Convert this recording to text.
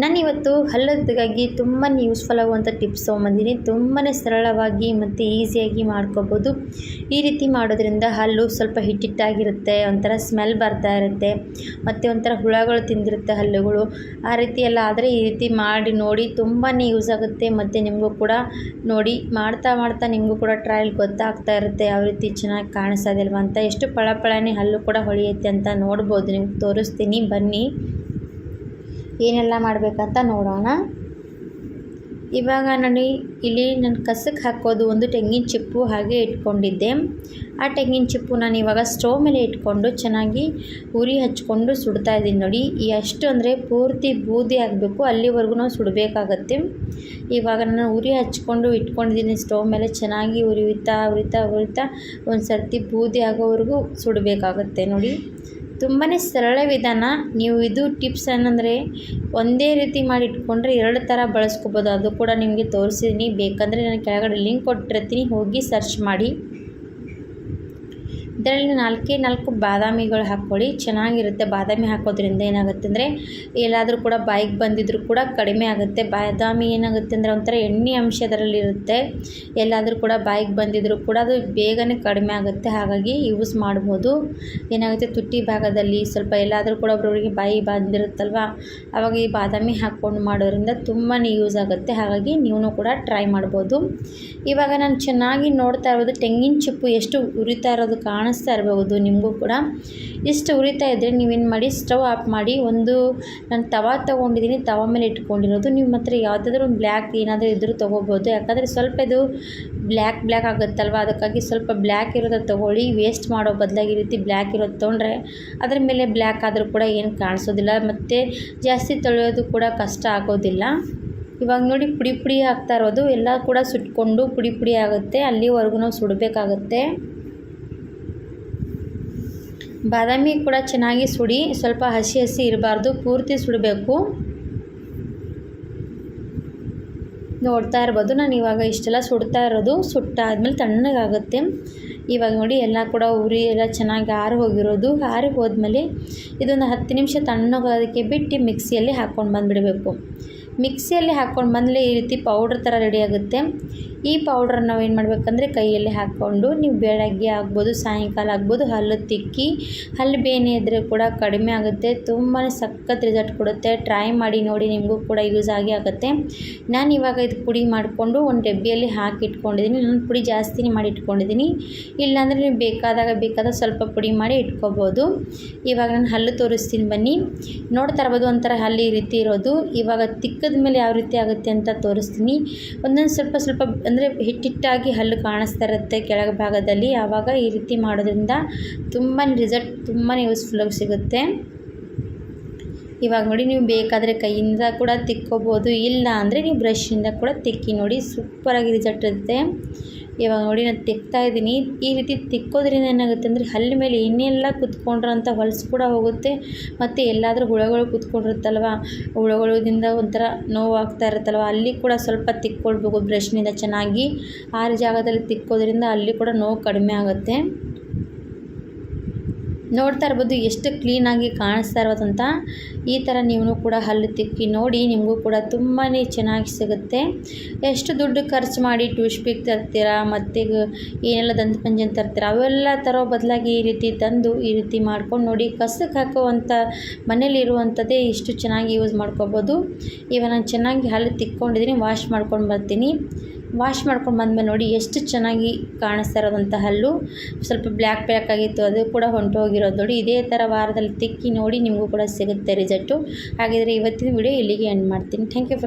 ನಾನು ಇವತ್ತು ಹಲ್ಲದಗಾಗಿ ತುಂಬಾ ಯೂಸ್ಫುಲ್ ಆಗುವಂಥ ಟಿಪ್ಸ್ ತೊಗೊಂಬಂದಿನಿ. ತುಂಬಾ ಸರಳವಾಗಿ ಮತ್ತು ಈಸಿಯಾಗಿ ಮಾಡ್ಕೋಬೋದು. ಈ ರೀತಿ ಮಾಡೋದ್ರಿಂದ ಹಲ್ಲು ಸ್ವಲ್ಪ ಹಿಟ್ಟಿಟ್ಟಾಗಿರುತ್ತೆ, ಒಂಥರ ಸ್ಮೆಲ್ ಬರ್ತಾ ಇರುತ್ತೆ, ಮತ್ತು ಒಂಥರ ಹುಳಗಳು ತಿಂದಿರುತ್ತೆ ಹಲ್ಲುಗಳು. ಆ ರೀತಿ ಎಲ್ಲ ಆದರೆ ಈ ರೀತಿ ಮಾಡಿ ನೋಡಿ ತುಂಬಾ ಯೂಸ್ ಆಗುತ್ತೆ. ಮತ್ತು ನಿಮಗೂ ಕೂಡ ನೋಡಿ ಮಾಡ್ತಾ ಮಾಡ್ತಾ ನಿಮಗೂ ಕೂಡ ಟ್ರಯಲ್ ಗೊತ್ತಾಗ್ತಾ ಇರುತ್ತೆ ಯಾವ ರೀತಿ ಚೆನ್ನಾಗಿ ಕಾಣಿಸೋದಿಲ್ವ ಅಂತ. ಎಷ್ಟು ಪಳಪಳನೇ ಹಲ್ಲು ಕೂಡ ಹೊಳೆಯುತ್ತೆ ಅಂತ ನೋಡ್ಬೋದು. ನಿಮ್ಗೆ ತೋರಿಸ್ತೀನಿ. ಬನ್ನಿ. ಏನೆಲ್ಲ ಮಾಡಬೇಕಂತ ನೋಡೋಣ. ಇವಾಗ ನಾನು ಇಲ್ಲಿ ನನ್ನ ಕಸಕ್ಕೆ ಹಾಕೋದು ಒಂದು ತೆಂಗಿನ ಚಿಪ್ಪು ಹಾಗೆ ಇಟ್ಕೊಂಡಿದ್ದೆ. ಆ ತೆಂಗಿನ ಚಿಪ್ಪು ನಾನು ಇವಾಗ ಸ್ಟವ್ ಮೇಲೆ ಇಟ್ಕೊಂಡು ಚೆನ್ನಾಗಿ ಉರಿ ಹಚ್ಕೊಂಡು ಸುಡ್ತಾ ಇದ್ದೀನಿ ನೋಡಿ. ಎಷ್ಟು ಅಂದರೆ ಪೂರ್ತಿ ಬೂದಿ ಆಗಬೇಕು, ಅಲ್ಲಿವರೆಗೂ ನಾವು ಸುಡಬೇಕಾಗತ್ತೆ. ಇವಾಗ ನಾನು ಉರಿ ಹಚ್ಕೊಂಡು ಇಟ್ಕೊಂಡಿದ್ದೀನಿ ಸ್ಟವ್ ಮೇಲೆ ಚೆನ್ನಾಗಿ ಉರಿಯುತ್ತಾ ಉರಿತಾ ಉರಿತಾ ಒಂದು ಸರ್ತಿ ಬೂದಿ ಆಗೋವರೆಗೂ ಸುಡಬೇಕಾಗತ್ತೆ ನೋಡಿ. ತುಂಬಾ ಸರಳ ವಿಧಾನ. ನೀವು ಇದು ಟಿಪ್ಸ್ ಏನಂದರೆ, ಒಂದೇ ರೀತಿ ಮಾಡಿ ಇಟ್ಕೊಂಡ್ರೆ ಎರಡು ಥರ ಬಳಸ್ಕೊಬೋದು. ಅದು ಕೂಡ ನಿಮಗೆ ತೋರಿಸಿದ್ದೀನಿ ಬೇಕಂದರೆ ನಾನು ಕೆಳಗಡೆ ಲಿಂಕ್ ಕೊಟ್ಟಿರ್ತೀನಿ. ಹೋಗಿ ಸರ್ಚ್ ಮಾಡಿ. ಇದರಲ್ಲಿ ನಾಲ್ಕೇ ನಾಲ್ಕು ಬಾದಾಮಿಗಳು ಹಾಕ್ಕೊಳ್ಳಿ. ಚೆನ್ನಾಗಿರುತ್ತೆ ಬಾದಾಮಿ ಹಾಕೋದ್ರಿಂದ ಏನಾಗುತ್ತೆ ಅಂದರೆ, ಎಲ್ಲಾದರೂ ಕೂಡ ಬಾಯಿಗೆ ಬಂದಿದ್ದರೂ ಕೂಡ ಕಡಿಮೆ ಆಗುತ್ತೆ. ಬಾದಾಮಿ ಏನಾಗುತ್ತೆ ಅಂದರೆ ಒಂಥರ ಎಣ್ಣೆ ಅಂಶ ಅದರಲ್ಲಿರುತ್ತೆ ಎಲ್ಲಾದರೂ ಕೂಡ ಬಾಯಿಗೆ ಬಂದಿದ್ದರೂ ಕೂಡ ಅದು ಬೇಗನೆ ಕಡಿಮೆ ಆಗುತ್ತೆ. ಹಾಗಾಗಿ ಯೂಸ್ ಮಾಡ್ಬೋದು. ಏನಾಗುತ್ತೆ, ತುಟ್ಟಿ ಭಾಗದಲ್ಲಿ ಸ್ವಲ್ಪ ಎಲ್ಲಾದರೂ ಕೂಡ ಒಬ್ಬರೊಬ್ಬರಿಗೆ ಬಾಯಿ ಬಂದಿರುತ್ತಲ್ವ ಆವಾಗ ಈ ಬಾದಾಮಿ ಹಾಕ್ಕೊಂಡು ಮಾಡೋದ್ರಿಂದ ತುಂಬಾ ಯೂಸ್ ಆಗುತ್ತೆ. ಹಾಗಾಗಿ ನೀವು ಕೂಡ ಟ್ರೈ ಮಾಡ್ಬೋದು. ಇವಾಗ ನಾನು ಚೆನ್ನಾಗಿ ನೋಡ್ತಾ ಇರೋದು ತೆಂಗಿನ ಚಿಪ್ಪು ಎಷ್ಟು ಉರಿತಾ ಇರೋದು ಕಾಣಿಸ್ತಾ ಇರಬಹುದು ನಿಮಗೂ ಕೂಡ. ಇಷ್ಟು ಉರಿತಾ ಇದ್ದರೆ ನೀವೇನು ಮಾಡಿ, ಸ್ಟವ್ ಆಫ್ ಮಾಡಿ ಒಂದು ನಾನು ತವಾ ತೊಗೊಂಡಿದ್ದೀನಿ ತವ ಮೇಲೆ ಇಟ್ಕೊಂಡಿರೋದು. ನಿಮ್ಮ ಹತ್ರ ಯಾವುದಾದ್ರೂ ಒಂದು ಬ್ಲ್ಯಾಕ್ ಏನಾದರೂ ಇದ್ದರೂ ತೊಗೋಬೋದು. ಯಾಕಂದರೆ ಸ್ವಲ್ಪ ಇದು ಬ್ಲ್ಯಾಕ್ ಬ್ಲ್ಯಾಕ್ ಆಗುತ್ತಲ್ವ? ಅದಕ್ಕಾಗಿ ಸ್ವಲ್ಪ ಬ್ಲ್ಯಾಕ್ ಇರೋದು ತೊಗೊಳ್ಳಿ. ವೇಸ್ಟ್ ಮಾಡೋ ಬದಲಾಗಿ ರೀತಿ ಬ್ಲ್ಯಾಕ್ ಇರೋದು ತೊಗೊಂಡ್ರೆ ಅದ್ರ ಮೇಲೆ ಬ್ಲ್ಯಾಕ್ ಆದರೂ ಕೂಡ ಏನು ಕಾಣಿಸೋದಿಲ್ಲ. ಮತ್ತು ಜಾಸ್ತಿ ತೊಳೆಯೋದು ಕೂಡ ಕಷ್ಟ ಆಗೋದಿಲ್ಲ. ಇವಾಗ ನೋಡಿ ಪುಡಿ ಪುಡಿ ಆಗ್ತಾ ಇರೋದು. ಎಲ್ಲ ಕೂಡ ಸುಟ್ಕೊಂಡು ಪುಡಿ ಪುಡಿ ಆಗುತ್ತೆ. ಅಲ್ಲಿವರೆಗೂ ನಾವು ಸುಡಬೇಕಾಗತ್ತೆ. ಬಾದಾಮಿ ಕೂಡ ಚೆನ್ನಾಗಿ ಸುಡಿ, ಸ್ವಲ್ಪ ಹಸಿ ಹಸಿ ಇರಬಾರ್ದು, ಪೂರ್ತಿ ಸುಡಬೇಕು. ನೋಡ್ತಾ ಇರ್ಬೋದು, ನಾನು ಇವಾಗ ಇಷ್ಟೆಲ್ಲ ಸುಡ್ತಾ ಇರೋದು, ಸುಟ್ಟಾದ್ಮೇಲೆ ತಣ್ಣಗಾಗುತ್ತೆ. ಇವಾಗ ನೋಡಿ, ಎಲ್ಲ ಕೂಡ ಉರಿ, ಎಲ್ಲ ಚೆನ್ನಾಗಿ ಹಾರಿ ಹೋಗಿರೋದು. ಆರಿ ಹೋದ್ಮೇಲೆ ಇದೊಂದು ಹತ್ತು ನಿಮಿಷ ತಣ್ಣಗೋದಕ್ಕೆ ಬಿಟ್ಟು ಮಿಕ್ಸಿಯಲ್ಲಿ ಹಾಕ್ಕೊಂಡು ಬಂದುಬಿಡಬೇಕು. ಮಿಕ್ಸಿಯಲ್ಲಿ ಹಾಕ್ಕೊಂಡು ಬಂದಲೇ ಈ ರೀತಿ ಪೌಡ್ರ್ ಥರ ರೆಡಿ ಆಗುತ್ತೆ. ಈ ಪೌಡ್ರ್ ನಾವು ಏನು ಮಾಡಬೇಕಂದ್ರೆ ಕೈಯಲ್ಲಿ ಹಾಕ್ಕೊಂಡು ನೀವು ಬೆಳಗ್ಗೆ ಆಗ್ಬೋದು, ಸಾಯಂಕಾಲ ಆಗ್ಬೋದು, ಹಲ್ಲು ತಿಕ್ಕಿ, ಹಲ್ಲು ಬೇನೆ ಇದ್ದರೆ ಕೂಡ ಕಡಿಮೆ ಆಗುತ್ತೆ. ತುಂಬಾ ಸಖತ್ ರಿಸಲ್ಟ್ ಕೊಡುತ್ತೆ. ಟ್ರೈ ಮಾಡಿ ನೋಡಿ ನಿಮಗೂ ಕೂಡ ಯೂಸ್ ಆಗಿ ಆಗುತ್ತೆ. ನಾನು ಇವಾಗ ಇದು ಪುಡಿ ಮಾಡಿಕೊಂಡು ಒಂದು ಡಬ್ಬಿಯಲ್ಲಿ ಹಾಕಿ ಇಟ್ಕೊಂಡಿದ್ದೀನಿ ನಾನು ಪುಡಿ ಜಾಸ್ತಿನೇ ಮಾಡಿ ಇಟ್ಕೊಂಡಿದ್ದೀನಿ. ಇಲ್ಲಾಂದರೆ ನೀವು ಬೇಕಾದಾಗ ಬೇಕಾದಾಗ ಸ್ವಲ್ಪ ಪುಡಿ ಮಾಡಿ ಇಟ್ಕೋಬೋದು. ಇವಾಗ ನಾನು ಹಲ್ಲು ತೋರಿಸ್ತೀನಿ ಬನ್ನಿ. ನೋಡ್ತಾ ಇರ್ಬೋದು ಒಂಥರ ಹಲ್ಲು ಈ ರೀತಿ ಇರೋದು. ಇವಾಗ ತಿಕ್ಕದ ಮೇಲೆ ಯಾವ ರೀತಿ ಆಗುತ್ತೆ ಅಂತ ತೋರಿಸ್ತೀನಿ. ಒಂದೊಂದು ಸ್ವಲ್ಪ ಸ್ವಲ್ಪ ಅಂದರೆ ಹಿಟ್ಟಿಟ್ಟಾಗಿ ಹಲ್ಲು ಕಾಣಿಸ್ತಾ ಇರುತ್ತೆ ಕೆಳಗೆ ಭಾಗದಲ್ಲಿ. ಆವಾಗ ಈ ರೀತಿ ಮಾಡೋದ್ರಿಂದ ತುಂಬಾ ರಿಸಲ್ಟ್ ತುಂಬಾ ಯೂಸ್ಫುಲ್ಲಾಗಿ ಸಿಗುತ್ತೆ. ಇವಾಗ ನೋಡಿ, ನೀವು ಬೇಕಾದರೆ ಕೈಯಿಂದ ಕೂಡ ತಿಕ್ಕೋಬೋದು ಇಲ್ಲ ಅಂದರೆ ನೀವು ಬ್ರಷಿಂದ ಕೂಡ ತಿಕ್ಕಿ ನೋಡಿ. ಸೂಪರಾಗಿ ರಿಸಲ್ಟ್ ಇರುತ್ತೆ. ಇವಾಗ ನೋಡಿ ನಾನು ತಿಕ್ತಾ ಇದ್ದೀನಿ. ಈ ರೀತಿ ತಿಕ್ಕೋದ್ರಿಂದ ಏನಾಗುತ್ತೆ ಅಂದರೆ ಹಲ್ಲಿ ಮೇಲೆ ಇನ್ನೆಲ್ಲ ಕುತ್ಕೊಂಡ್ರಂಥ ಹೊಲಸು ಕೂಡ ಹೋಗುತ್ತೆ. ಮತ್ತು ಎಲ್ಲಾದರೂ ಹುಳಗಳು ಕುತ್ಕೊಂಡಿರುತ್ತಲ್ವ? ಹುಳಗಳಿಂದ ಒಂಥರ ನೋವಾಗ್ತಾ ಇರುತ್ತಲ್ವ? ಅಲ್ಲಿ ಕೂಡ ಸ್ವಲ್ಪ ತಿಕ್ಕೊಳ್ಬೇಕು ಬ್ರಷ್ನಿಂದ ಚೆನ್ನಾಗಿ. ಆರು ಜಾಗದಲ್ಲಿ ತಿಕ್ಕೋದ್ರಿಂದ ಅಲ್ಲಿ ಕೂಡ ನೋವು ಕಡಿಮೆ ಆಗುತ್ತೆ. ನೋಡ್ತಾ ಇರ್ಬೋದು, ಎಷ್ಟು ಕ್ಲೀನಾಗಿ ಕಾಣಿಸ್ತಾ ಇರೋದಂತ ಈ ಥರ ನೀವು ಕೂಡ ಹಲ್ಲು ತಿಕ್ಕಿ ನೋಡಿ, ನಿಮಗೂ ಕೂಡ ತುಂಬಾ ಚೆನ್ನಾಗಿ ಸಿಗುತ್ತೆ. ಎಷ್ಟು ದುಡ್ಡು ಖರ್ಚು ಮಾಡಿ ಟೂಶ್ ಪಿಕ್ ತರ್ತೀರಾ, ಮತ್ತು ಏನೆಲ್ಲ ದಂತಪಂಜನ್ ತರ್ತೀರಾ, ಅವೆಲ್ಲ ತರೋ ಬದಲಾಗಿ ಈ ರೀತಿ ತಂದು ಈ ರೀತಿ ಮಾಡ್ಕೊಂಡು ನೋಡಿ ಕಸಕ್ಕೆ ಹಾಕುವಂಥ ಮನೇಲಿರುವಂಥದ್ದೇ ಇಷ್ಟು ಚೆನ್ನಾಗಿ ಯೂಸ್ ಮಾಡ್ಕೋಬೋದು. ಇವಾಗ ನಾನು ಚೆನ್ನಾಗಿ ಹಲ್ಲು ತಿಕ್ಕೊಂಡಿದ್ದೀನಿ ವಾಶ್ ಮಾಡ್ಕೊಂಡು ಬರ್ತೀನಿ. ವಾಶ್ ಮಾಡ್ಕೊಂಡು ಬಂದಮೇಲೆ ನೋಡಿ ಎಷ್ಟು ಚೆನ್ನಾಗಿ ಕಾಣಿಸ್ತಾ ಇರೋದಂಥ ಹಲ್ಲು. ಸ್ವಲ್ಪ ಬ್ಲ್ಯಾಕ್ ಬ್ಲ್ಯಾಕ್ ಆಗಿತ್ತು, ಅದು ಕೂಡ ಹೊಂಟೋಗಿರೋದು ನೋಡಿ. ಇದೇ ಥರ ವಾರದಲ್ಲಿ ತಿಕ್ಕಿ ನೋಡಿ ನಿಮಗೂ ಕೂಡ ಸಿಗುತ್ತೆ ರಿಸಲ್ಟು ಹಾಗಿದ್ರೆ ಇವತ್ತಿನ ವಿಡಿಯೋ ಇಲ್ಲಿಗೆ ಎಂಡ್ ಮಾಡ್ತೀನಿ. Thank you for